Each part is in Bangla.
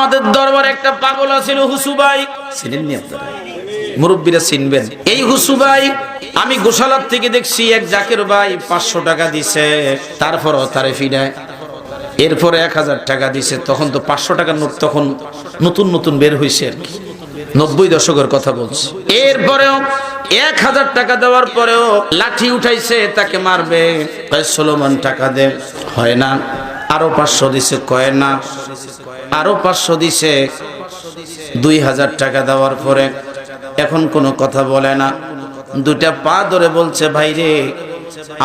আমাদের দরবারে একটা পাগল আছিল, হুসুবাই। চিনেননি আপনারা? মুরব্বীরা চিনবেন। এই হুসুবাই, আমি গোশালার থেকে দেখছি এক জাকের ভাই পাঁচশো টাকা দিছে, তারপরও তারে ফিরায়। এরপরে এক হাজার টাকা দিছে, তখন তো পাঁচশো টাকার নোট তখন নতুন নতুন বের হয়েছে আর কি। নব্বই দশকের কথা বলছি। এরপরেও এক হাজার টাকা দেওয়ার পরেও লাঠি উঠাইছে, তাকে মারবে। কয় ষোলোমান টাকা দে। হয় না। আরও পাঁচশো দিছে, কয়, না। আরও পাঁচশো দিছে। দুই হাজার টাকা দেওয়ার পরে এখন কোনো কথা বলে না। দুটা পা ধরে বলছে, ভাই রে,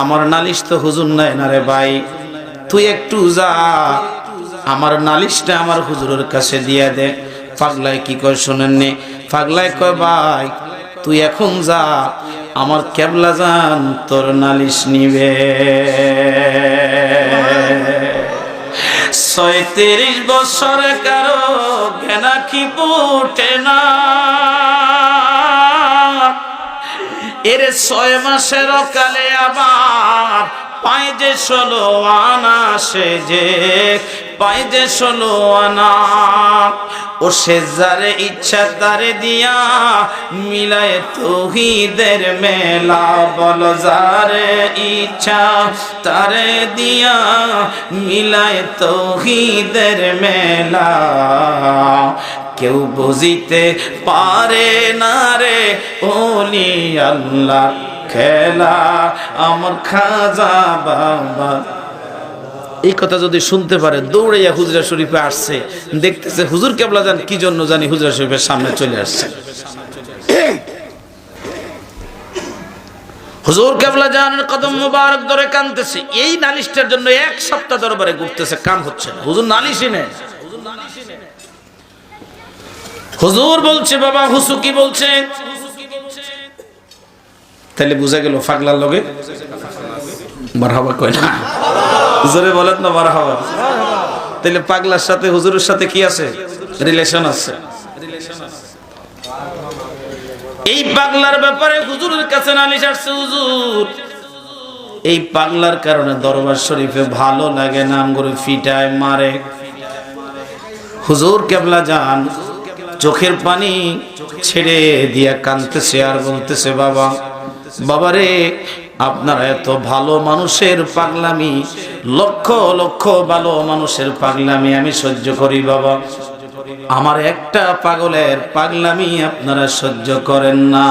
আমার নালিশ তো হুজুর নাই না রে ভাই। তুই একটু যা, আমার নালিশটা আমার হুজুরের কাছে দিয়ে দে। পাগলায় কি কয় শোনেননি? পাগলায় কয়, ভাই, তুই এখন যা, আমার কেবলা যান তোর নালিশ নিবে। ছয়ত্রিশ বছর কারও ঘেনা কি ফুটে না। এর ছয় মাসের কালে আবার পাই যে ষোলো আনা সে যে পাই যে ষোলো আনা ও সে যারে ইচ্ছা তারে দিয়া মিলায় তহিদের মেলা। বল যারে ইচ্ছা তারে দিয়া মিলায় তহিদের মেলা। কেউ বুঝিতে পারে না রে ওলি আল্লাহ খেলা। আমার খাজা বাবা এই কথা যদি শুনতে পারে দৌড়াইয়া হুজরা শরীফে আসছে, দেখতেছে হুজুর কেবলা যান, কি জন্য জানি হুজরা শরীফের সামনে চলে আসছে। হুজুর কেবলা এই নালিশটার জন্য এক সপ্তাহ দরবারে ঘুরতেছে হচ্ছে হুজুর নালিশই হুজুর বলছে, বাবা, হুসু কি বলছে? তাহলে বুঝা গেল ফাগলার লগে? মারহাবা কয় না? হুজুরে বলেন না মারহাবা। তাহলে পাগলার সাথে, হুজুরের সাথে কি আছে? রিলেশন আছে। এই পাগলার ব্যাপারে হুজুরের কাছে নালিশ আসছে, হুজুর। এই পাগলার কারণে দরবার শরীফে ভালো লাগে নাম করে ফিটায় মারে। হুজুর কেবলা যান, চোখের পানি ছেড়ে দিয়া কানতেছে আর বলতেছে, বাবা বাবারে, আপনারা এত ভালো মানুষের পাগলামি, লক্ষ লক্ষ ভালো মানুষের পাগলামি আমি সহ্য করি বাবা। আমার একটা পাগলের পাগলামি আপনারা সহ্য করেন না।